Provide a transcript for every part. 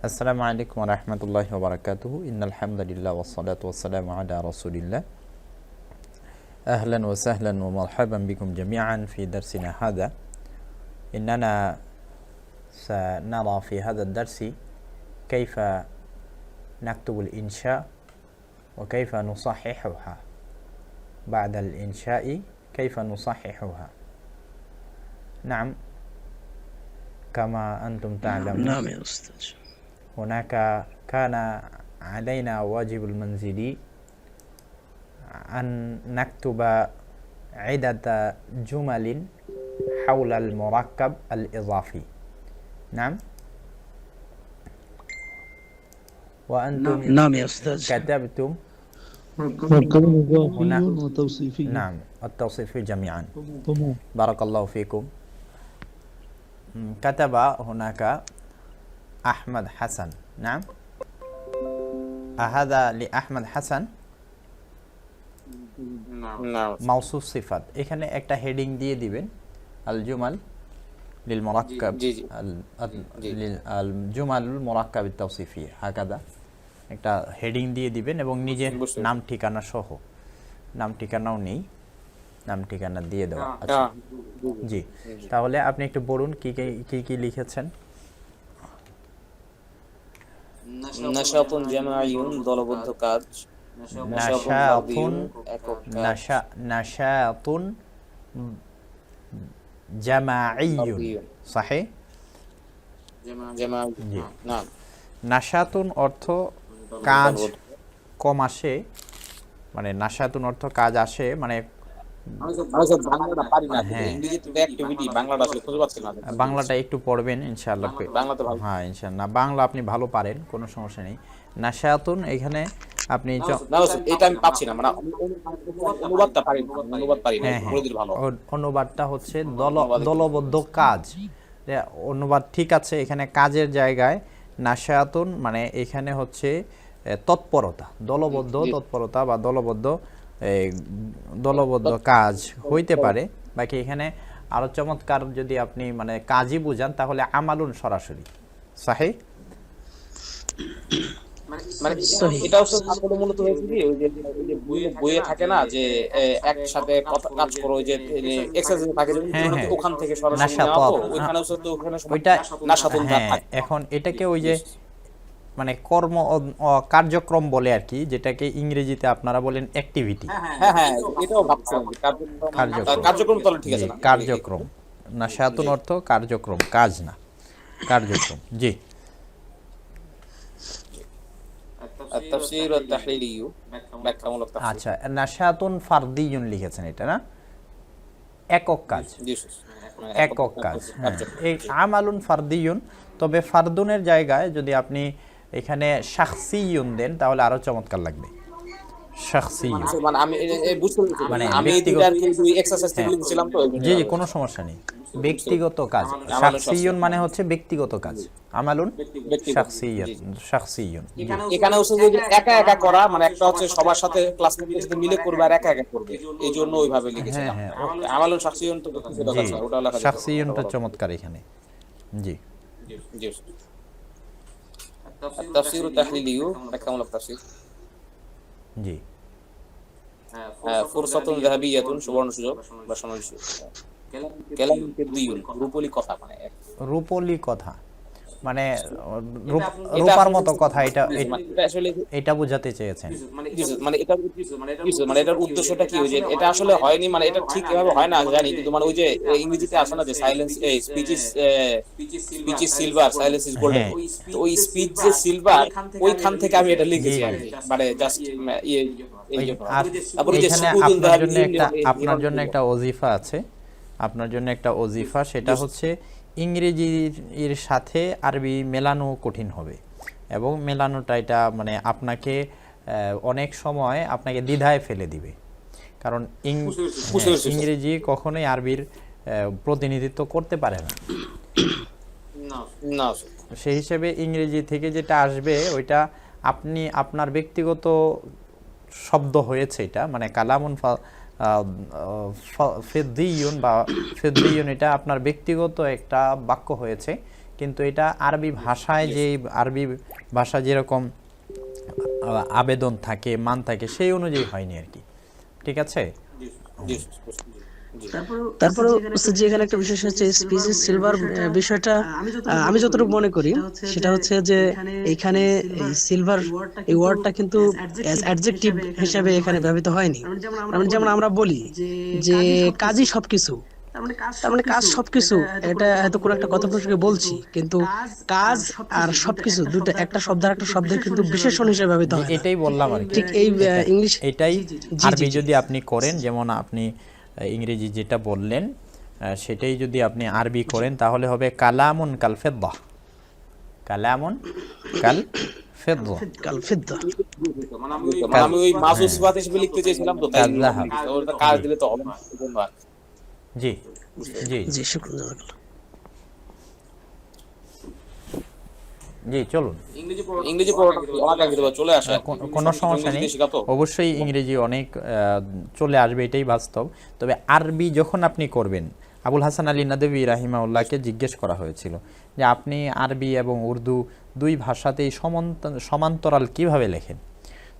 السلام عليكم ورحمة الله وبركاته. إن الحمد لله والصلاة والسلام على رسول الله. أهلا وسهلا ومرحبا بكم جميعا في درسنا هذا. إننا سنرى في هذا الدرس كيف نكتب الإنشاء وكيف نصححها. بعد الإنشاء كيف نصححها. نعم كما أنتم تعلمون. نعم يا أستاذ. هناك كان علينا واجب المنزلي أن نكتب عدة جمل حول المركب الإضافي. نعم؟ وأنتم نعم. يا أستاذ. كتبتم؟ مركب إضافي. وتوصيفي نعم التوصيف جميعا. بارك الله فيكم. كتب هناك আহমদ হাসান নাম? আহাদা লি আহমদ হাসান? মাউসুফ সিফাত। এখানে একটা হেডিং দিয়ে দিবেন আল জুমাল লিল মোরাক্কাব আল জুমাল মোরাক্কাব তৌসিফি হাকাদা। একটা হেডিং দিয়ে দিবেন এবং নিজের নাম ঠিকানা সহ নাম ঠিকানাও নেই নাম ঠিকানা দিয়ে দেওয়া আচ্ছা জি তাহলে আপনি একটু বলুন কি কি কি লিখেছেন? নাশাতুন জামাইয়ুন দলবদ্ধ কাজ। নাশাতুন নাশা নাশাতুন। সাহি? নাশাতুন অর্থ কাজ কম আসে মানে নাশাতুন অর্থ কাজ আসে মানে বাংলাটা হ্যাঁ। বাংলাটা একটু পড়বেন ইনশাআল্লাহ। হ্যাঁ ইনশাআল্লাহ। বাংলা আপনি ভালো পারেন কোনো সমস্যা নেই। এখানে আপনি য- না স্যার এটা আমি পাচ্ছি না মানে অনুবাদটা পারি অনুবাদ পারি না। বলে দিলে ভালো। অনুবাদটা হচ্ছে দল দলবদ্ধ কাজ। অনুবাদ ঠিক আছে এখানে কাজের জায়গায় নাশায়াতুন মানে এখানে হচ্ছে তৎপরতা দলবদ্ধ তৎপরতা বা দলবদ্ধ দলবদ্ধ কাজ হইতে পারে। বাকি এখানে আরও চমৎকার যদি আপনি মানে কাজই বুঝান তাহলে আমালুন সরাসরি। সাহি? মানে এটা আসলে মূলত হয়েছে কি? ওই যে বইয়ে বইয়ে থাকে না যে একসাথে কথা কাজ করো ওই যে এক্সারসাইজ থাকে যে। ওখান থেকে সরাসরি নেওয়া তো ওইখানে ওখানে ওইটা নাশাতুন থাকে। এখন এটাকে ওই যে মানে কর্ম কার্যক্রম বলে আর কি যেটাকে ইংরেজিতে আপনারা বলেন অ্যাক্টিভিটি কার্যক্রম না? সাধন অর্থ কার্যক্রম কাজ না কার্যক্রম। জি। আচ্ছা আমালুন ফারদিয়ুন তবে ফার্দুনের জায়গায় যদি আপনি এখানে শাখসিয়ুন দেন তাহলে আরও চমৎকার লাগবে। শাখসিয়ুন। মানে আমি। মানে আমি এক্সারসাইজ তো জি জি কোনো সমস্যা নেই। ব্যক্তিগত কাজ। শাখসিয়ুন। মানে হচ্ছে ব্যক্তিগত কাজ। আমালুন? শাখসিয়ুন। জি। এখানে হচ্ছে যে একা একা করা মানে একটা হচ্ছে সবার সাথে ক্লাসমেটের সাথে মিলে করবে আর একা একা করবে। এই জন্য ওইভাবে লিখেছিলাম। হ্যাঁ, আমালুন তো ওটা লেখা। চমৎকার এখানে। জি জি। তাফসির তাহলিলিও ব্যাখ্যামূলক তাফসির জি ফুরসাতুন যাহাবিয়াতুন সুবর্ণ সুযোগ বা সোনালী সুযোগ কেলাম কেদিউন রূপলি কথা মানে রূপলি কথা মানে রূপার মতো কথা এটা মানে এটা আসলে এটা বোঝাতে চেয়েছেন। জি, মানে এটা মানে এটার উদ্দেশ্যটা কি যে এটা আসলে হয়নি মানে এটা ঠিক এভাবে হয় না জানি কিন্তু মানে ওই যে ইংরেজিতে আসে না যে silence speech is speech is silver silence is golden হ্যাঁ। তো ওই স্পিচ যে সিলভার ওইখান থেকে আমি এটা লিখেছি আর। মানে জাস্ট ইয়ে এই আপনার জন্য একটা এই- জন্য একটা ওজিফা আছে। আপনার জন্য একটা ওজিফা সেটা হচ্ছে ইংরেজির সাথে আরবি মেলানো কঠিন হবে। এবং মেলানোটা এটা মানে আপনাকে অনেক সময় আপনাকে দ্বিধায় ফেলে দিবে। কারণ হ্যাঁ। ইংরেজি কখনোই আরবির প্রতিনিধিত্ব করতে পারে না। না সেই হিসেবে ইংরেজি থেকে যেটা আসবে ওইটা আপনি আপনার ব্যক্তিগত শব্দ হয়েছে এটা মানে কালামুন ফা- আহ, ফ- ফেদ্দিয়ুন বা ফেদ্দিউন এটা আপনার ব্যক্তিগত একটা বাক্য হয়েছে কিন্তু এটা আরবি ভাষায় যে আরবি ভাষা যেরকম আবেদন থাকে মান থাকে সেই অনুযায়ী হয়নি আর কি। ঠিক আছে? তারপরে হচ্ছে যে এখানে একটা বিষয় হচ্ছে স্পিসিস সিলভার বিষয়টা আমি যতটুকু মনে করি সেটা হচ্ছে যে এখানে এই সিলভার এই ওয়ার্ডটা কিন্তু অ্যাডজেক্টিভ হিসেবে এখানে ব্যবহৃত হয়নি। মানে যেমন আমরা বলি যে কাজই সবকিছু। তার মানে কাজ সবকিছু। এটা হয়তো কোনো একটা কথা প্রসঙ্গে বলছি কিন্তু কাজ আর সবকিছু দুটো একটা শব্দ আর একটা শব্দের কিন্তু বিশেষণ হিসেবে ব্যবহৃত হয় এটাই বললাম আর ঠিক এই ইংলিশ এটাই আরবি যদি আপনি করেন যেমন আপনি ইংরেজি যেটা বললেন সেটাই যদি আপনি আরবি করেন তাহলে হবে কালামুন কাল ফেদ্দা। কালামুন কাল ফেদ্দা। কাল ফিদ্দা। মানে আমি ওই- মানে আমি ওই মাসুস সিফাত লিখতে চেয়েছিলাম তো তাই ওটা কাজ দিলে তো হবে? না এজন্য আর কি। জি। জি জি শুক্রন জি চলুন। ইংরেজি পড়াটা চলে আসে। কি। কোন- সমস্যা নেই। অবশ্যই ইংরেজি অনেক চলে আসবে এটাই বাস্তব। তবে আরবি যখন আপনি করবেন আবুল হাসান আলী নাদবী রাহিমাউল্লাহকে জিজ্ঞেস করা হয়েছিল যে আপনি আরবি এবং উর্দু দুই ভাষাতেই সমান্ত- সমান্তরাল কীভাবে লেখেন?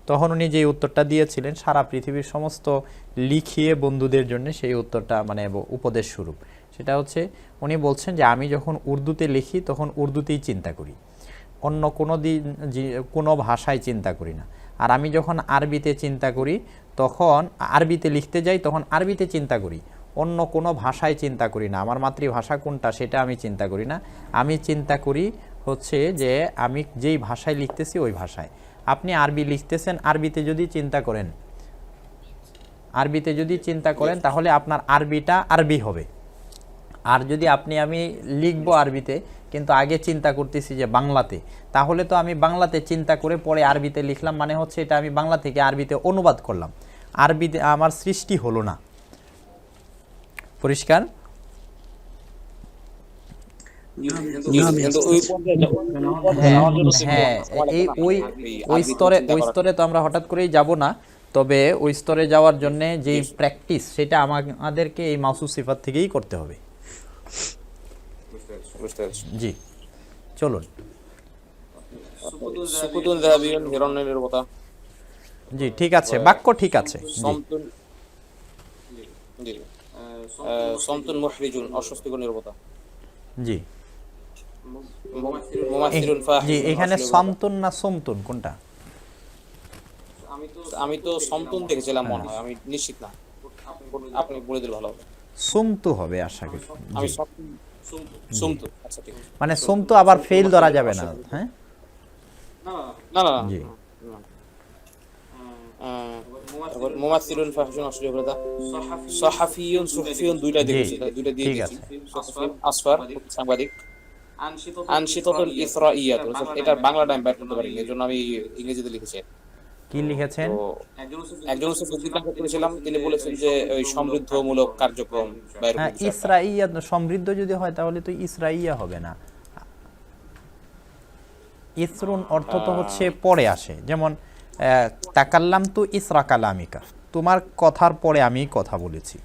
তখন উনি যে উত্তরটা দিয়েছিলেন সারা পৃথিবীর সমস্ত লিখিয়ে বন্ধুদের জন্য সেই উত্তরটা মানে উপদেশ স্বরূপ। সেটা হচ্ছে উনি বলছেন যে আমি যখন উর্দুতে লিখি তখন উর্দুতেই চিন্তা করি। অন্য কোনো দিন কোনো ভাষায় চিন্তা করি না। আর আমি যখন আরবিতে চিন্তা করি, তখন আরবিতে লিখতে যাই, তখন আরবিতে চিন্তা করি। অন্য কোনো ভাষায় চিন্তা করি না। আমার মাতৃভাষা কোনটা সেটা আমি চিন্তা করি না। আমি চিন্তা করি হচ্ছে যে আমি যেই ভাষায় লিখতেছি ওই ভাষায়। আপনি আরবি লিখতেছেন, আরবিতে যদি চিন্তা করেন, আরবিতে যদি চিন্তা করেন, তাহলে আপনার আরবিটা আরবি হবে। আর যদি আপনি আমি লিখব আরবিতে কিন্তু আগে চিন্তা করতেছি যে বাংলাতে। তাহলে তো আমি বাংলাতে চিন্তা করে পরে আরবিতে লিখলাম মানে হচ্ছে এটা আমি বাংলা থেকে আরবিতে অনুবাদ করলাম। আরবিতে আমার সৃষ্টি হলো না। পরিষ্কার? যা-। হ্যাঁ এই ওই ওই স্তরে ওই স্তরে তো আমরা হঠাৎ করেই যাব না। তবে ওই স্তরে যাওয়ার জন্য যেই প্র্যাকটিস সেটা আমাদেরকে এই মাসুস সিফাত থেকেই করতে হবে। বুঝতে পেরেছি। জি চলুন। সুকুতুন যাহাবিয়ুন হিরণ্যের কথা জি ঠিক আছে বাক্য ঠিক আছে। সমতুন জি সমতুন মুহরিজুন অস্বস্তিকর নিরবতা। জি। জি এখানে সমতুন না সমতুন কোনটা? আমি তো সমতুন দেখেছিলাম মনে হয় আমি নিশ্চিত না। আপনি বলে দিলে ভালো হবে। সুমতু হবে আশা করি। আমি আচ্ছা মানে সুমতু আবার ফেল ধরা যাবে না হ্যাঁ? না না জি। মুমাসসিলুন ফাহিশুন অশ্লীলতা সাহাফিয়ুন সুহফিয়ুন দুইটা দেখেছি দুইটা দিয়ে দিয়েছি। আসফার সাংবাদিক। আনশিতাতুল ইসরাইয়াত এটা বাংলাটা আমি বের করতে পারি এজন্য আমি ইংরেজিতে লিখেছি। কি লিখেছেন? একজন জিজ্ঞাসা করেছিলাম তিনি বলেছেন যে ওই সমৃদ্ধমূলক কার্যক্রম হ্যাঁ ইসরাইয়া সমৃদ্ধ যদি হয় তাহলে তো ইসরাইয়া হবে না। ইসরুন অর্থ তো হচ্ছে পরে আসে। যেমন তাকাল্লাম তু ইসরা কালামিকা। তোমার কথার পরে আমি কথা বলেছি।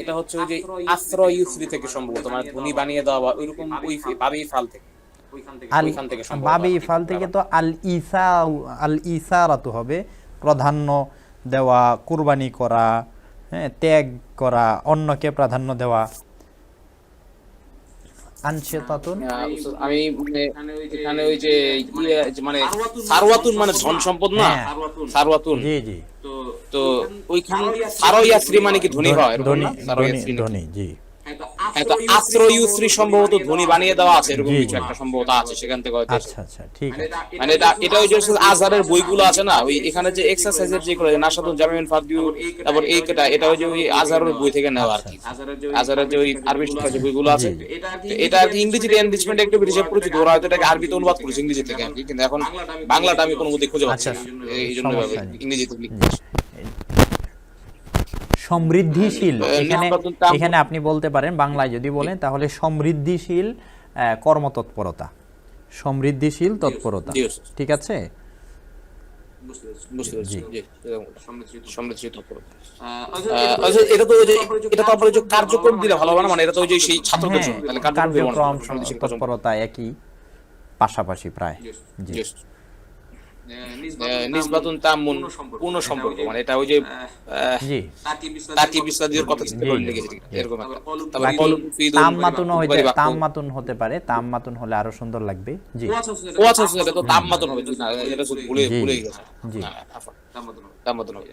এটা হচ্ছে ওই যে আশ্রয় ইউসরি থেকে সম্ভবত মানে ধ্বনি বানিয়ে দেওয়া বা ওইরকম ওই বাবি ফাল থেকে। আল ওইখান থেকে বাবি আর থেকে তো আল ইসা আল ইসারাতু হবে। প্রাধান্য দেওয়া কুরবানি করা হ্যাঁ ত্যাগ করা অন্যকে প্রাধান্য দেওয়া। আনশেতাতুন। আমি মানে এখানে ওই যে ইয়ে মানে সারওয়াতুন মানে ধন সম্পদ না? হ্যাঁ। সারওয়াতুন। জি জি। তো ওইখান সারওয়াশ্রী মানে কি ধনী হয় ধনী না? ধনী সারওয়াশ্রী না? ধনী জি। তো আশ্রয়শ্রী সম্ভবত ধ্বনি বানিয়ে দেওয়া আছে এরকম কিছু একটা সম্ভবত আছে সেখান থেকে হয়তো। আচ্ছা আচ্ছা ঠিক আছে। মানে এটা ওই যে আজহারের বইগুলো আছে না ওই এখানে যে এক্সারসাইজের যেগুলো নাসাদুল জামিন ফাদিউ তারপর এই এটা এটা ওই যে ওই আজহারের বই থেকে নেওয়া আর কি। আজহারের যে ওই আরবি শিক্ষা যে বইগুলো আছে এটা আর কি ইংরেজিতে এনরিচমেন্ট একটু বেশি পরিচিত। ওরা হয়তো এটাকে আরবিতে অনুবাদ করেছে ইংরেজি থেকে আর কি কিন্তু এখন বাংলাটা আমি কোনো মতে খুঁজে পাচ্ছি না। আচ্ছা, এই জন্য ইংরেজিতে লিখতে। সমৃদ্ধিশীল। এখানে এখানে আপনি বলতে পারেন বাংলায় যদি বলেন তাহলে সমৃদ্ধিশীল কর্মতৎপরতা। সমৃদ্ধিশীল তৎপরতা। ঠিক আছে? এটা তো এটা তো আপনার কার্যক্রম দিলে ভালো মানে এটা তো যে সেই ছাত্রদের জন্য। কার্যক্রম তৎপরতা একই পাশাপাশি প্রায়। জি. নিসবাতুন তামুন পূর্ণ সম্পর্ক। মানে এটা ওই যে জি। তাকি কথা চিন্তা করে জি, এরকম হইতে পরিবাক্য। হতে পারে তাম্মাতুন হলে আরও সুন্দর লাগবে। জি। ও আচ্ছা আচ্ছা, এটা তো তাম্মাতুন হবে না এটা শুধু ভুলে ভুলে গেছে। জি। হ্যাঁ। হবে।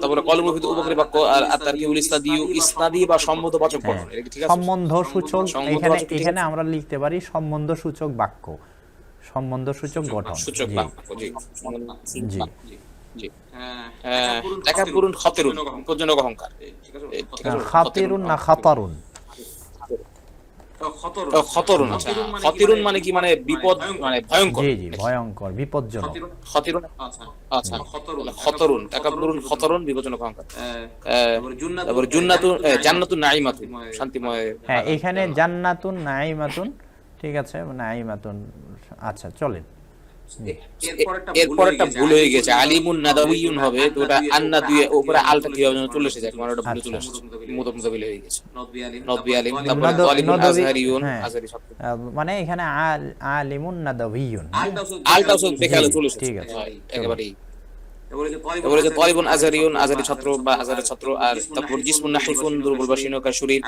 তারপরে উপকারী বাক্য আর আতারকিউল ইসনাদিউ ইসনাদি বা সম্মতবাচক গঠন এটা ঠিক আছে? সম্বন্ধ সূচক এখানে এখানে আমরা লিখতে পারি সম্বন্ধ সূচক বাক্য। সম্বন্ধ সূচক গঠন। জি। জি। পূরণ খতেরুন। অহংকার? না খাতারুন খতরুন। আচ্ছা। খতিরুন মানে কি? মানে বিপদ মানে ভয়ঙ্কর। জি জি ভয়ঙ্কর বিপজ্জনক। খতিরুন। আচ্ছা। খতরুন। তাকাব্বুরুন খতরুন বিপজ্জনক অহংকার। আহ, জুন্নাতুন জান্নাতুন নাঈমাতুন শান্তিময়। হ্যাঁ এখানে জান্নাতুন নাইমাতুন ঠিক আছে নাইমাতুন আচ্ছা চলেন এরপর একটা ভুল হয়ে গেছে আলিমুন নাদাউইয়ুন হবে তো ওটা আন্না দিয়ে উপরে আলটা কীভাবে যেন চলে এসেছে মানে ওটা ভুলে চলে এসেছে মুতাবিল হয়ে গেছে নদবি আলিম তারপরে নদ- তালিবুন নদবি- আজহারিয়ুন হ্যাঁ। আজহারি শব্দ মানে এখানে আল- আলিমুন নাদাবিয়ুন আলটা সব দেখালে চলে এসেছে ঠিক আছে। একেবারেই আজহারিয়ুন আজহারি ছাত্র বা আজহারি ছাত্র আর তারপর জিসমুন নাহিফুন দুর্বল বা শীর্ণকার শরীর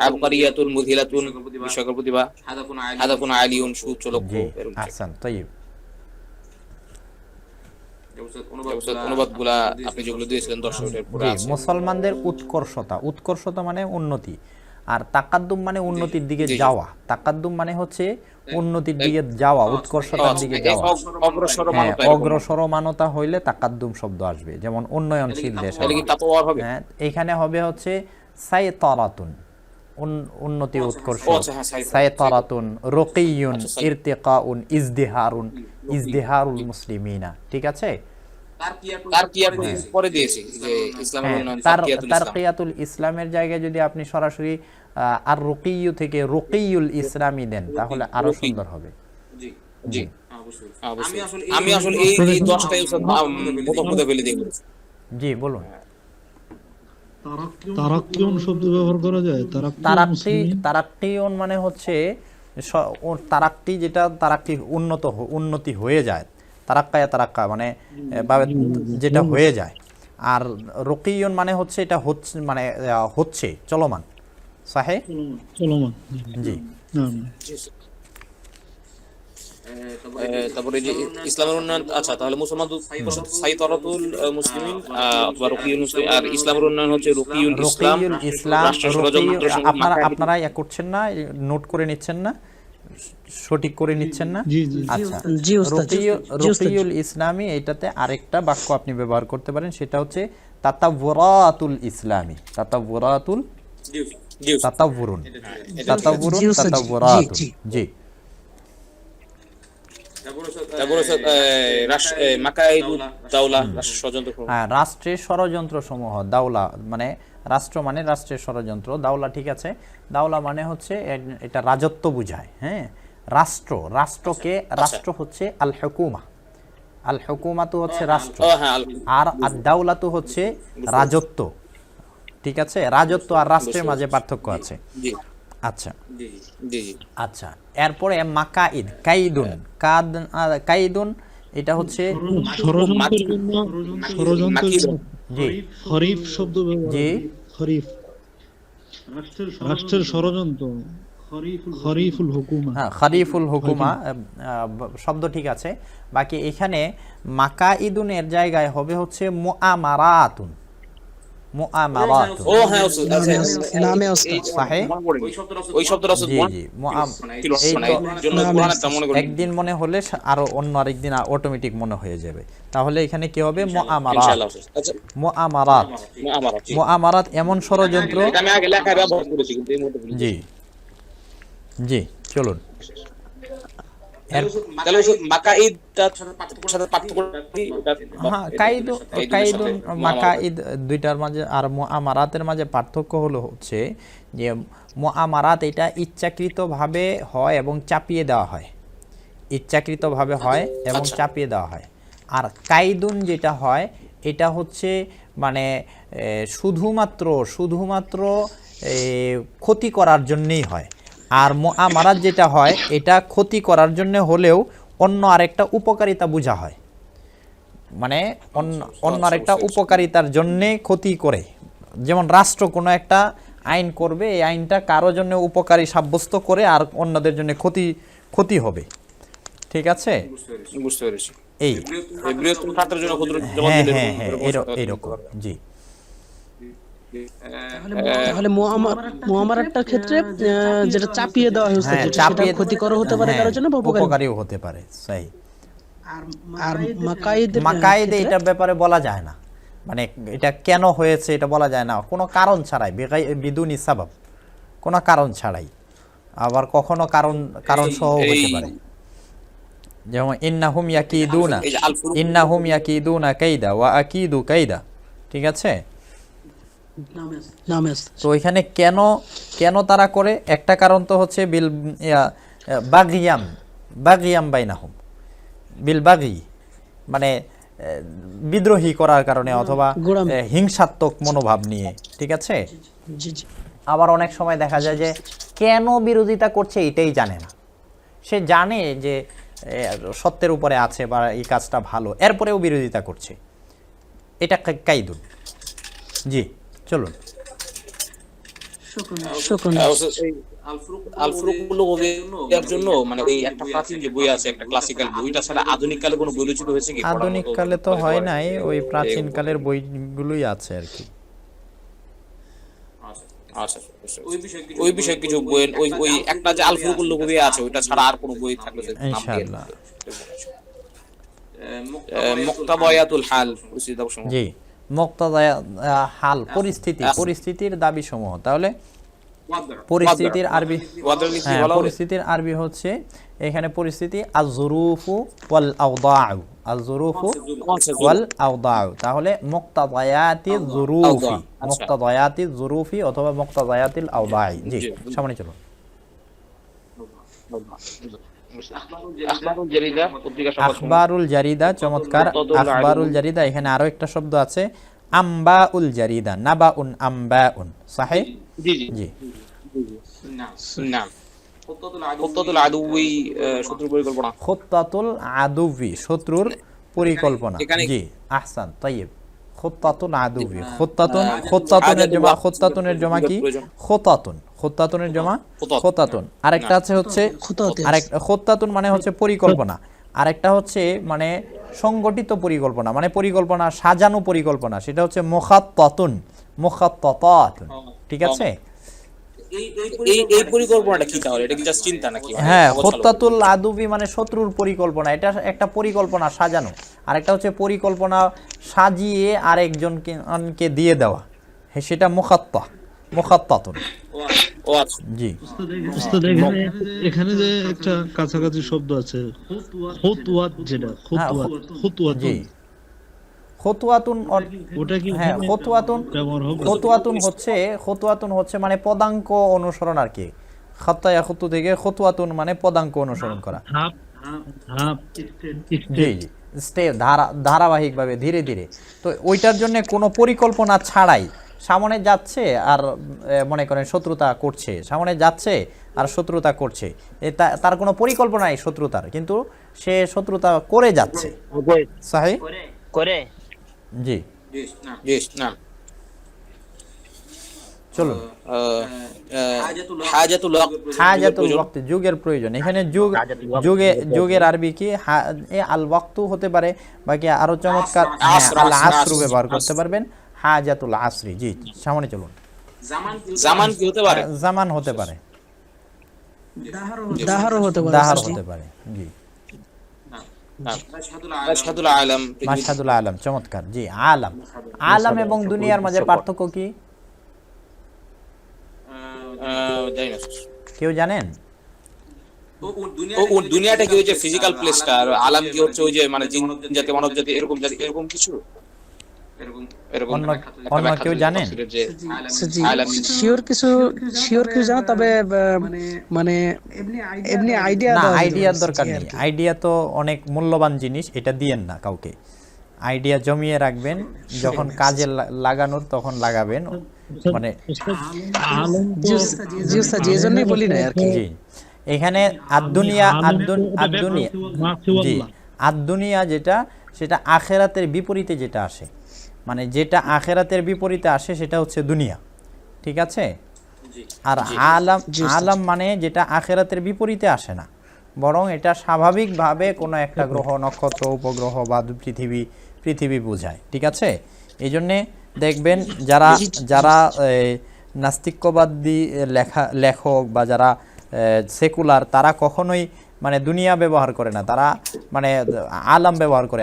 আবকারিয়াতুন মুধিলাতুন প্রতিভা হাদাফুন আলিউন সুচলক্ষ জি এরকম আহসান তাইব আপনি যেগুলো দিয়েছিলেন দর্শকের মুসলমানদের উৎকর্ষতা উৎকর্ষতা মানে উন্নতি। আর তাকাদ্দুম মানে উন্নতির দিকে। যাওয়া তাকাদ্দুম মানে হচ্ছে উন্নতির দিকে যাওয়া উৎকর্ষতার দিকে যাওয়া অগ্রসর হ্যাঁ। অগ্রসরমানতা হইলে তাকাদ্দুম শব্দ আসবে যেমন উন্নয়নশীল দেশ তাহলে কি হবে। হবে হ্যাঁ এখানে হবে হচ্ছে সাইতারাতুন উন- উন্নতি উৎকর্ষ ও আচ্ছা, হ্যাঁ, সাইতারা। সাইতারাতুন রকিয়ুন আচ্ছা, ইরতিকাউন ইজদিহারুন ইজদিহারুল মুসলিমিনা ঠিক আছে পরে দিয়েছি। যে ইসলামের হ্যাঁ, উন্নয়ন তার তারকিয়াতুল কিয়াতুল ইসলামের জায়গায় যদি আপনি সরাসরি আর রুকিয়ু থেকে রুকিউল ইসলামী দেন তাহলে আরও সুন্দর হবে। জি অবশ্যই। আমি আসলে এই এই দশটাই জি বলুন। তারাক্কিউন শব্দ ব্যবহার করা যায়? তারাক্কিউন তারাক্কি তারাক্কিউন মানে হচ্ছে তারাক্কি যেটা তারাক্কি উন্নত উন্নতি হয়ে যায়। তারাক্কায়া তারাক্কা মানে যেটা হয়ে যায়। আর রকিয়ন মানে হচ্ছে এটা হচ্ছে মানে হচ্ছে চলমান। সাহে? চলমান। জি। তারপরে যে ইসলামের উন্নয়ন আচ্ছা তাহলে মুসলমান সাইতরাতুল মুসলিমিন অথবা রকিউল মুসলিম আর ইসলামের উন্নয়ন হচ্ছে রকিউল ইসলাম ইসলাম রাষ্ট্রীয় রকিউল ষড়যন্ত্র সংঘ আপনারা আপনারা ইয়া করছেন না নোট করে নিচ্ছেন না? সঠিক করে নিচ্ছেন না? জি জি আচ্ছা। রকিউল ইসলামী এটাতে আরেকটা বাক্য আপনি ব্যবহার করতে পারেন সেটা হচ্ছে তাতাওরাতুল ইসলামী। জি, তাতাওরুন তাতাওরুন জি, ওস্তাদ, জি, তাতাওরাতুন জি, জি। তারপর হচ্ছে আহ, রাষ্ট্র আহ, মাকাইদুদ দাওলা রাষ্ট্র ষড়যন্ত্র। হ্যাঁ রাষ্ট্রের ষড়যন্ত্র সমূহ দাওলা মানে রাষ্ট্র মানে রাষ্ট্রের ষড়যন্ত্র দাওলা ঠিক আছে। দাওলা মানে হচ্ছে এটা রাজত্ব বুঝায় হ্যাঁ? রাষ্ট্র রাষ্ট্রকে রাষ্ট্র হচ্ছে আল হুকুমা আল হুকুমা তো হচ্ছে রাষ্ট্র। ও হ্যাঁ আর আর দাওলা তো হচ্ছে রাজত্ব। ঠিক আছে? রাজত্ব আর রাষ্ট্রের মাঝে পার্থক্য আছে। আচ্ছা। জি জি আচ্ছা এরপরে মাকাইদ কাইদুন কাদ কাইদুন এটা হচ্ছে জি। শব্দ জি। খরিফ। রাষ্ট্রের ষড়যন্ত্র। খরিফুল হুকুমা। হ্যাঁ খারিফুল হুকুমা আহ, আহ, শব্দ ঠিক আছে। বাকি এখানে মাকাইদুনের জায়গায় হবে হচ্ছে মুআমারাতুন। ও হ্যাঁ ওস্তাদ, আচ্ছা, নামে- ওস্তাদ। সাহে? ওই জি মুআম একদিন মনে হলে আরও অন্য আরেকদিন অটোমেটিক মনে হয়ে যাবে। তাহলে এখানে কি হবে? মুআমারাত। আচ্ছা। মুআমারাত। আমার মুআমারাত এমন ষড়যন্ত্র আমি আগে লেখায় ব্যবহার করেছি কিন্তু এই মুহূর্তে জি। জি চলুন। তাহলে ওষুধ সাথে পার্থক্য? হ্যাঁ কাইদু মাকাইদ দুইটার মাঝে আর মুআমারাতের মাঝে পার্থক্য হলো হচ্ছে যে মুআমারাত এটা ইচ্ছাকৃতভাবে হয় এবং চাপিয়ে দেওয়া হয় ইচ্ছাকৃতভাবে হয় এবং আচ্ছা। চাপিয়ে দেওয়া হয় আর কাইদুন যেটা হয় এটা হচ্ছে মানে শুধুমাত্র শুধুমাত্র ক্ষতি করার জন্যেই হয় আর আমারাত যেটা হয় এটা ক্ষতি করার জন্য হলেও অন্য আরেকটা উপকারিতা বোঝা হয়। মানে অন্য অন্য আরেকটা উপকারিতার জন্যে ক্ষতি করে। যেমন রাষ্ট্র কোনো একটা আইন করবে এই আইনটা কারও জন্য উপকারী সাব্যস্ত করে আর অন্যদের জন্য ক্ষতি ক্ষতি হবে। ঠিক আছে? বুঝতে পেরেছি এই। এই ছাত্রের জন্য হ্যাঁ হ্যাঁ হ্যাঁ এরকম জি। তাহলে মোহামারাটার ক্ষেত্রে যেটা চাপিয়ে দেওয়া হয়েছে হ্যাঁ যেটা সেটা চাপিয়ে ক্ষতিকর হতে পারে হ্যাঁ, কারোর জন্য উপকারীও হতে পারে সেই। আর মাকাইদের মাকায়েদে এটার ব্যাপারে বলা যায় না। মানে এটা কেন হয়েছে এটা বলা যায় না। কোনো কারণ ছাড়াই বিদুনি সাবাব। কোনো কারণ ছাড়াই। আবার কখনো কারণ কারণ সহ হতে পারে। যেমন ইন্নাহুম ইয়াকিদুনা এই যে আল ফুরুক ইন্নাহুম ইয়াকিদুনা কাইদা ওয়া আকিদু কাইদা। ঠিক আছে? তো এখানে কেন কেন তারা করে? একটা কারণ তো হচ্ছে বিল বাগিয়াম বাগিয়াম বাইনাহুম। বিল বাগি মানে বিদ্রোহী করার কারণে অথবা হিংসাত্মক মনোভাব নিয়ে ঠিক আছে? জি জি আবার অনেক সময় দেখা যায় যে কেন বিরোধিতা করছে এটাই জানে না। সে জানে যে সত্যের উপরে আছে বা এই কাজটা ভালো এরপরেও বিরোধিতা করছে। এটা কা- কাইদুন। জি। চলুন। মানে এই একটা প্রাচীন যে বই আছে একটা ক্লাসিক্যাল বইটা ছাড়া আধুনিক কালে কোনো বই রচিত হয়েছে কি? পড়ার আধুনিক মতো? কালে তো হয় নাই ওই প্রাচীন কালের বইগুলোই আছে আর কি। আচ্ছা ওই বিষয়ে কিছু বই ওই ওই একটা যে আল ফুরুকুল লঘুবি আছে ওইটা ছাড়া আর কোনো বই থাকলে ইনশাআল্লাহ। মুক্তাবায়াতুল হাল জি। মুক্তাদা হাল পরিস্থিতি পরিস্থিতির দাবি সমূহ তাহলে পরিস্থিতির আরবি হ্যাঁ পরিস্থিতির আরবি হচ্ছে এখানে পরিস্থিতি আজ-জুরুফু ওয়াল আওদাউ। আজ-জুরুফু আচ্ছা, ওয়াল আওদাউ। তাহলে মুক্তাদায়াতি জুরুফি আচ্ছা। মুক্তাদায়াতি জুরুফি অথবা মুক্তাদায়াতিল আওদাই। জি জি। সামনে চলুন। আখবারুল জারিদা চমৎকার। আখবারুল জারিদা এখানে আরও একটা শব্দ আছে। আম্বাউল জারিদা নাবাউন আম্বাউন। সাহি? জি জি। জি। শত্রুর পরিকল্পনা। জি আহসান তাইয়্যিব। খুত্তাতুল আদুবি খোত্তাতুন খোত্তাতুনের জমা খোত্তাতুনের জমা কি? খোতাতুন খোত্তাতুনের জমা খোতাতুন আরেকটা আছে হচ্ছে আরেক খোত্তাতুন মানে হচ্ছে পরিকল্পনা। আরেকটা হচ্ছে মানে সংগঠিত পরিকল্পনা মানে পরিকল্পনা সাজানো পরিকল্পনা। সেটা হচ্ছে মোখাত্তাতুন মুখাত্তাতাতুন। ঠিক আছে? এই এই পরিকল্পনাটা কি তাহলে? এটা কি জাস্ট চিন্তা নাকি? হ্যাঁ হত্যাতুল আদুবি মানে শত্রুর পরিকল্পনা এটা একটা পরিকল্পনা সাজানো। আর একটা হচ্ছে পরিকল্পনা সাজিয়ে আরেকজনকে দিয়ে দেওয়া। হ্যাঁ সেটা মুখাত্তা মুখাত্তাতুন। ও আচ্ছা জি। এখানে এখানে যে একটা কাছাকাছি শব্দ আছে খুতওয়াত যেটা খুতওয়াত খুতওয়াত জি। খতুয়াতুন হ্যাঁ খতুয়াতুন খতুয়াতুন হচ্ছে খতুয়াতুন হচ্ছে মানে পদাঙ্ক অনুসরণ আর কি। খাত্তায়া খতু থেকে খতুয়াতুন মানে পদাঙ্ক অনুসরণ করা। জি জি স্টে ধারা ধারাবাহিকভাবে ধীরে ধীরে। তো ওইটার জন্য কোনো পরিকল্পনা ছাড়াই সামনে যাচ্ছে আর মনে করেন শত্রুতা করছে। সামনে যাচ্ছে আর শত্রুতা করছে। তার কোনো পরিকল্পনা নেই শত্রুতার। কিন্তু সে শত্রুতা করে যাচ্ছে। করে। জি। জি না চলুন। হাজাতুল ওয়াক্ত যুগের প্রয়োজন। এখানে যুগ যুগে যুগের আরবি কি? আল ওয়াক্তু হতে পারে বাকি আরও চমৎকার হ্যাঁ, আল আসরু ব্যবহার করতে পারবেন। হাজাতুল আসরি জি সামনে চলুন। জামান কি হতে পারে? জামান হতে পারে। দাহারও হতে পারে। দাহার হতে পারে জি। আশহাদুল আলম। চমৎকার। জি আলাম। আলাম। এবং দুনিয়ার মাঝে পার্থক্য কি? আহ, কেউ জানেন? দুনিয়াটা কি ওই যে ফিজিক্যাল প্লেসটা আর আলাম কি হচ্ছে? ওই যে মানে জিন জাতি মানব জাতি। এরকম জাতি এরকম কিছু? অন্য কেউ জানেন। শিওর কিছু শিওর কিছু জানা? তবে মানে এমনি আইডিয়া না আইডিয়ার দরকার নেই। আইডিয়া তো অনেক মূল্যবান জিনিস এটা দিয়েন না কাউকে। আইডিয়া জমিয়ে রাখবেন যখন কাজে লাগানোর তখন লাগাবেন। মানে বলি না আর কি এখানে আদুনিয়া আদুন আদুনিয়া জি আদুনিয়া যেটা সেটা আখেরাতের বিপরীতে যেটা আসে। মানে যেটা আখেরাতের বিপরীতে আসে সেটা হচ্ছে দুনিয়া। ঠিক আছে? আর আলাম আলাম মানে যেটা আখেরাতের বিপরীতে আসে না। বরং এটা স্বাভাবিকভাবে কোনো একটা গ্রহ নক্ষত্র উপগ্রহ বা পৃথিবী পৃথিবী বোঝায়। ঠিক আছে? এই জন্যে দেখবেন যারা যারা এই, নাস্তিক্যবাদী লেখা লেখক বা যারা সেকুলার তারা কখনোই মানে দুনিয়া ব্যবহার করে না। তারা মানে আলাম ব্যবহার করে।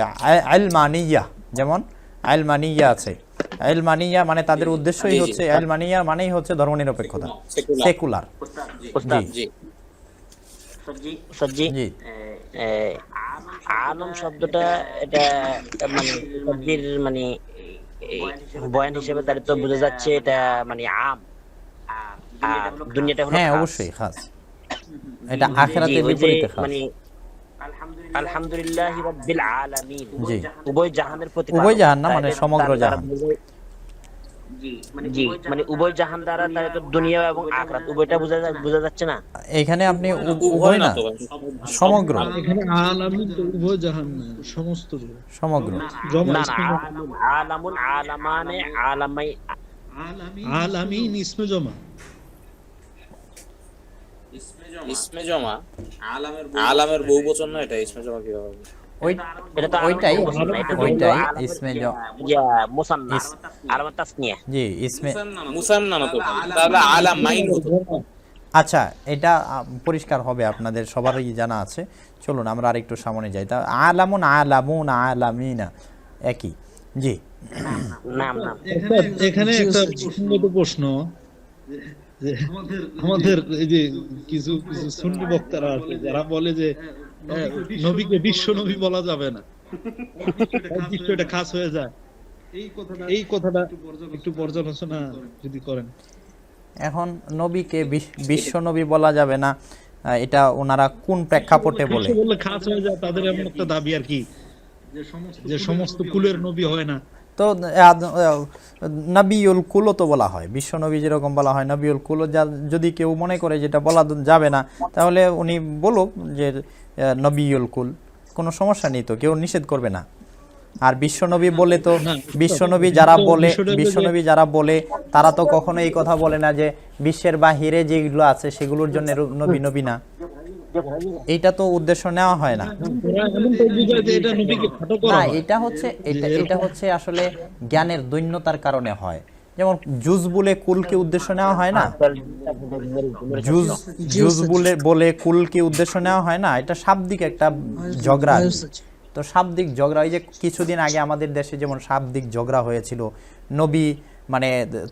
আলমানিয়া যেমন আলমানিয়া আছে। আলমানিয়া মানে তাদের উদ্দেশ্যই। হচ্ছে আলমানিয়া মানেই হচ্ছে ধর্মনিরপেক্ষতা। Secular। সেকুলার। জি। জি। আলম শব্দটা এটা মানে মানে বয়ান হিসেবে তার তো বোঝা যাচ্ছে এটা মানে আম। দুনিয়াটা হলো হ্যাঁ অবশ্যই খাস। এটা জি, আখেরাতের বিপরীতে খাস। মানে আলহামদুলিল্লাহ রাব্বিল আলামিন। উভয় জাহানের প্রতি উভয় জাহান না, মানে সমগ্র জাহান। জি মানে উভয় জাহান দ্বারা তাহলে তো দুনিয়া এবং আখরাত উভয়টা বোঝা বোঝা যাচ্ছে না? এখানে আপনি উভয় উভয় না। সমগ্র। এখানে আলামিন তো উভয় জাহান না সমস্ত সমগ্র। না আলামুন আলামানে আলামাই আলামিন ইসমে জমা। ইসমে জমা। আলামের বহু বচন না এটা ইসমে জমা কি হবে? ওই এটা তো ওইটাই আলামত না, এটা তো ওইটাই ইসমে ইয়া- মুসান্না। আলামত তাসনিয়া। জি ইসমে মুসান্না না তো। তাহলে আলামাইন হতো আচ্ছা এটা পরিষ্কার হবে আপনাদের সবারই জানা আছে। চলুন আমরা আরেকটু সামনে যাই। তা আলামুন আলামুন আলামিনা একই। জি। নাম নাম। এখানে- এখানে একটা প্রশ্ন। যে আমাদের এই যে কিছু কিছু সুন্নি বক্তারা আছে যারা বলে যে নবীকে বিশ্ব নবী বলা যাবে না। বিষয়টা খাস হয়ে যায়। এই কথাটা একটু পর্যালোচনা যদি করেন। এখন নবীকে বিশ- বিশ্ব নবী বলা যাবে না এটা ওনারা কোন প্রেক্ষাপটে বলে? বললে খাস হয়ে যায় তাদের এমন একটা দাবি আর কি যে সমস্ত কুলের নবী হয় না। তো নবিউল কুলও তো বলা হয়। বিশ্ব নবী যেরকম বলা হয় নবিউল কুল যদি কেউ মনে করে যেটা বলা যাবে না তাহলে উনি বলুক যে নবিউল কুল। কোনো সমস্যা নেই তো কেউ নিষেধ করবে না। আর বিশ্বনবী বলে তো বিশ্বনবী যারা বলে বিশ্বনবী যারা বলে তারা তো কখনো এই কথা বলে না যে বিশ্বের বাহিরে যেগুলো আছে সেগুলোর জন্য নবী নবী না। এইটা তো উদ্দেশ্য নেওয়া হয় না। এটা না, এটা হচ্ছে এটা এটা হচ্ছে আসলে জ্ঞানের দৈন্যতার কারণে হয়। যেমন জুজ বলে কুলকে উদ্দেশ্য নেওয়া হয় না? জুজ জুজ বলে বলে কুলকে উদ্দেশ্য নেওয়া হয় না? এটা শাব্দিক একটা ঝগড়া। তো শাব্দিক ঝগড়া, ওই যে কিছুদিন আগে আমাদের দেশে যেমন শাব্দিক ঝগড়া হয়েছিল, নবী মানে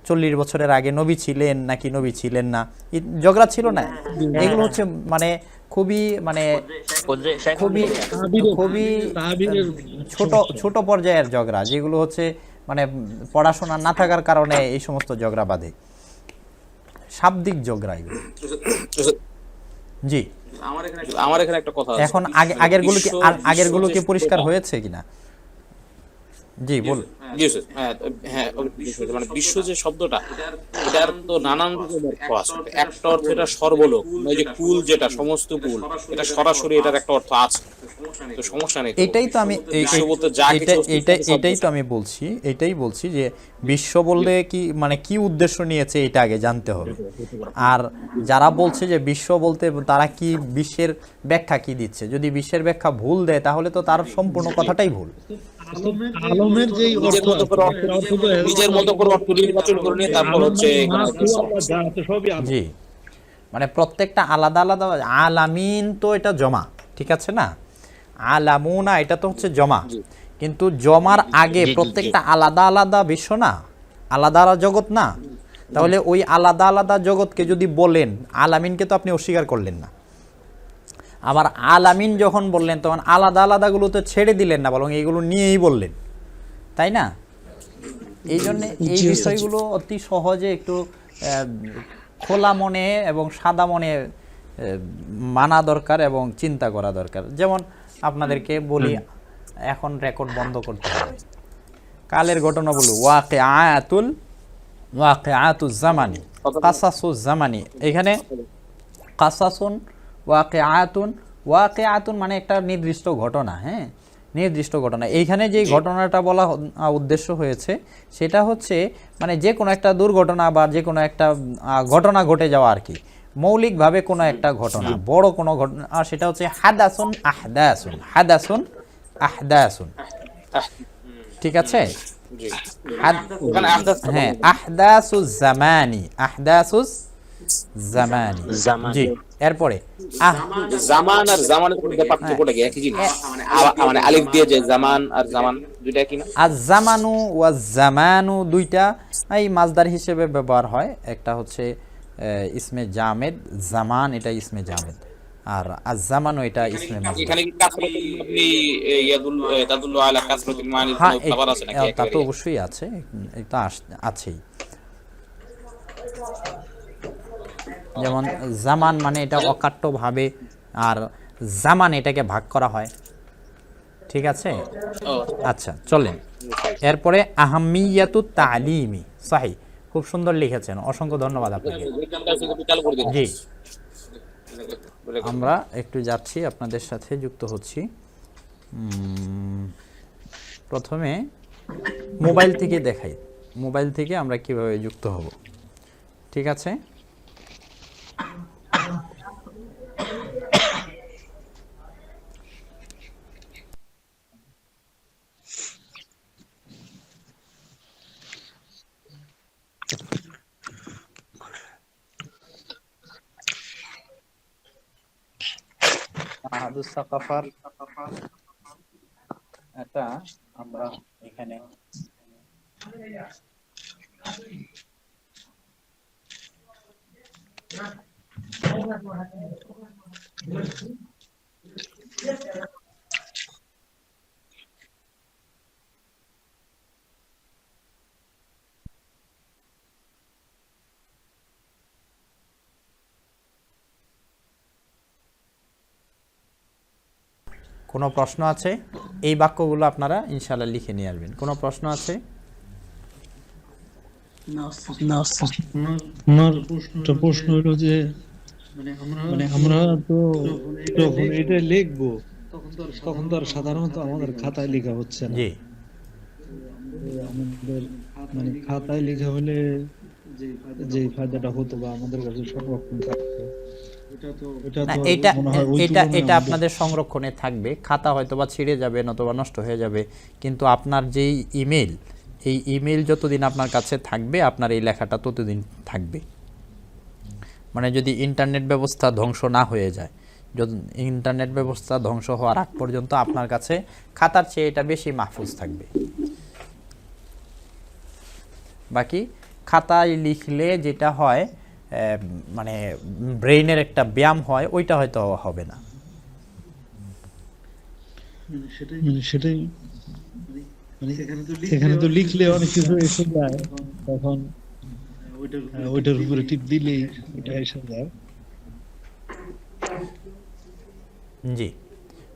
চল্লিশ বছরের আগে নবী ছিলেন নাকি নবী ছিলেন না? ঝগড়া ছিল না? এগুলো হচ্ছে মানে খুবই মানে খুবই খুবই ছোট ছোট পর্যায়ের ঝগড়া যেগুলো হচ্ছে মানে পড়াশোনা না থাকার কারণে এই সমস্ত ঝগড়া বাঁধে। শাব্দিক ঝগড়া এগুলো। জি। আমার এখানে একটা কথা এখন আগে আগেরগুলো কি আর আগেরগুলো কি পরিষ্কার হয়েছে কিনা? জি বল জি স্যার হ্যাঁ হ্যাঁ মানে বিশ্ব যে শব্দটা এটার তো নানান রকম অর্থ আছে। একটা অর্থ এটা সর্বলোক ওই যে কুল যেটা সমস্ত কুল এটা সরাসরি এটার একটা অর্থ আছে। তো সমস্যা নেই এটাই তো আমি এটাই- তো আমি বলছি এটাই বলছি যে বিশ্ব বললে কি মানে কি উদ্দেশ্য নিয়েছে এটা আগে জানতে হবে। আর যারা বলছে যে বিশ্ব বলতে তারা কি বিশ্বের ব্যাখ্যা কি দিচ্ছে? যদি বিশ্বের ব্যাখ্যা ভুল দেয় তাহলে তো তার সম্পূর্ণ কথাটাই ভুল। আলমের যেই নিজের মতো করে অর্থ অর্থ তো নিজের মতো করে অর্থ নির্বাচন করে নিয়ে তারপর হচ্ছে। জি। মানে প্রত্যেকটা আলাদা আলাদা আলামিন তো এটা জমা ঠিক আছে না? আলামুনা এটা তো হচ্ছে জমা। কিন্তু জমার আগে প্রত্যেকটা আলাদা আলাদা বিশ্ব না? আলাদা আলাদা জগৎ না? তাহলে ওই আলাদা আলাদা জগৎকে যদি বলেন আলামিনকে তো আপনি অস্বীকার করলেন না। আবার আলামিন যখন বললেন তখন আলাদা আলাদাগুলো তো ছেড়ে দিলেন না বরং এইগুলো নিয়েই বললেন। তাই না? এই জন্য এই বিষয়গুলো অতি সহজে একটু খোলা মনে এবং সাদা মনে মানা দরকার এবং চিন্তা করা দরকার। যেমন আপনাদেরকে বলি এখন রেকর্ড বন্ধ করতে হবে। কালের ঘটনা বলু ওয়াকে আয়াতুল ওয়াকে আয়াতুল জামানি কাসাসু জামানি। এখানে কাসাসুন ওয়াকে আয়াতুন ওয়াকে আয়াতুন মানে একটা নির্দিষ্ট ঘটনা হ্যাঁ? নির্দিষ্ট ঘটনা। এইখানে যে ঘটনাটা বলা উদ্দেশ্য হয়েছে সেটা হচ্ছে মানে যে কোনো একটা দুর্ঘটনা বা যে কোনো একটা ঘটনা ঘটে যাওয়া আর কি। মৌলিকভাবে কোনো একটা ঘটনা বড় কোনো ঘটনা আর সেটা হচ্ছে হাদাসুন আহদাসুন হাদাসুন আহদাসুন। ঠিক আছে? হ্যাঁ আহদাসু জামানি আহদাসু জামানি। জামানি। জি এরপরে আহ জামান আর জামানের মধ্যে পার্থক্যটা কি? একই জিনিস? আ- মানে আলিফ দিয়ে যে জামান আর জামান দুইটা কি না? আজামানু ওয়া জামানু দুইটা এই মাজদার হিসেবে ব্যবহার হয়। একটা হচ্ছে ইসমে জামেদ জামান এটা ইসমে জামেদ। আর আজ জামানু এটা ইসমে মাজদার। এখানে কি কাসরাতুল এ, ইয়াদুল এ, তাদুল্লু আলা কাসরাতিল মানির হ্যাঁ কোনো আছে নাকি তা তো অবশ্যই আছে এটা আছেই। যেমন জামান মানে এটা অকাট্যভাবে আর জামান এটাকে ভাগ করা হয়। ঠিক আছে? আচ্ছা চলেন। এরপরে আহমিয়াতু তালিমি, সাহি। খুব সুন্দর লিখেছেন, অসংখ্য ধন্যবাদ আপনাকে। জি। আমরা একটু যাচ্ছি, আপনাদের সাথে যুক্ত হচ্ছি। প্রথমে মোবাইল থেকে দেখাই। মোবাইল থেকে আমরা কীভাবে যুক্ত হব। ঠিক আছে? bisa কোনো প্রশ্ন আছে? এই বাক্যগুলো আপনারা ইনশাল্লাহ লিখে নিয়ে আসবেন। কোনো প্রশ্ন আছে? প্রশ্ন হলো যে মানে আমরা তো যখন এটা লিখব তখন তো আর সাধারণত আমাদের খাতায় লেখা হচ্ছে না। জি। আমাদের মানে খাতায় লেখা হলে যে ফায়দাটা হতো বা আমাদের কাছে সংরক্ষণ থাকতো। এটা এটা মনে হয় আপনাদের সংরক্ষণে থাকবে। খাতা হয়তো বা ছিঁড়ে যাবে নতুবা নষ্ট হয়ে যাবে। কিন্তু আপনার যেই ইমেল এই ইমেল যতদিন আপনার কাছে থাকবে আপনার এই লেখাটা ততদিন থাকবে। মানে যদি ইন্টারনেট ব্যবস্থা ধ্বংস না হয়ে যায় যদি ইন্টারনেট ব্যবস্থা ধ্বংস হওয়ার আগ পর্যন্ত আপনার কাছে খাতার চেয়ে এটা বেশি মাহফুজ থাকবে। বাকি খাতায় লিখলে যেটা হয় মানে ব্রেইনের একটা ব্যায়াম হয় ওইটা হয়তো হবে না। মানে সেটাই মানে সেখানে তো লিখলে অনেক কিছু এসে যায়। তখন ওইটার উপরে টিপ দিলেই এটা এসে যায়। জি।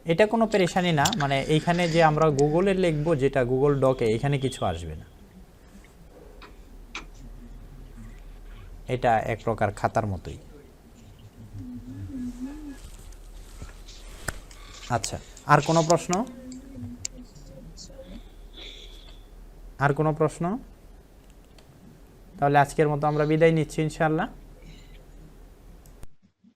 এটা কোনো পেরেশানি না। মানে এইখানে যে আমরা গুগলে লিখব যেটা গুগল ডকে এখানে কিছু আসবে না। এটা এক প্রকার খাতার মতোই। আচ্ছা আর কোনো প্রশ্ন? আর কোনো প্রশ্ন? তাহলে আজকের মতো আমরা বিদায় নিচ্ছি ইনশাআল্লাহ।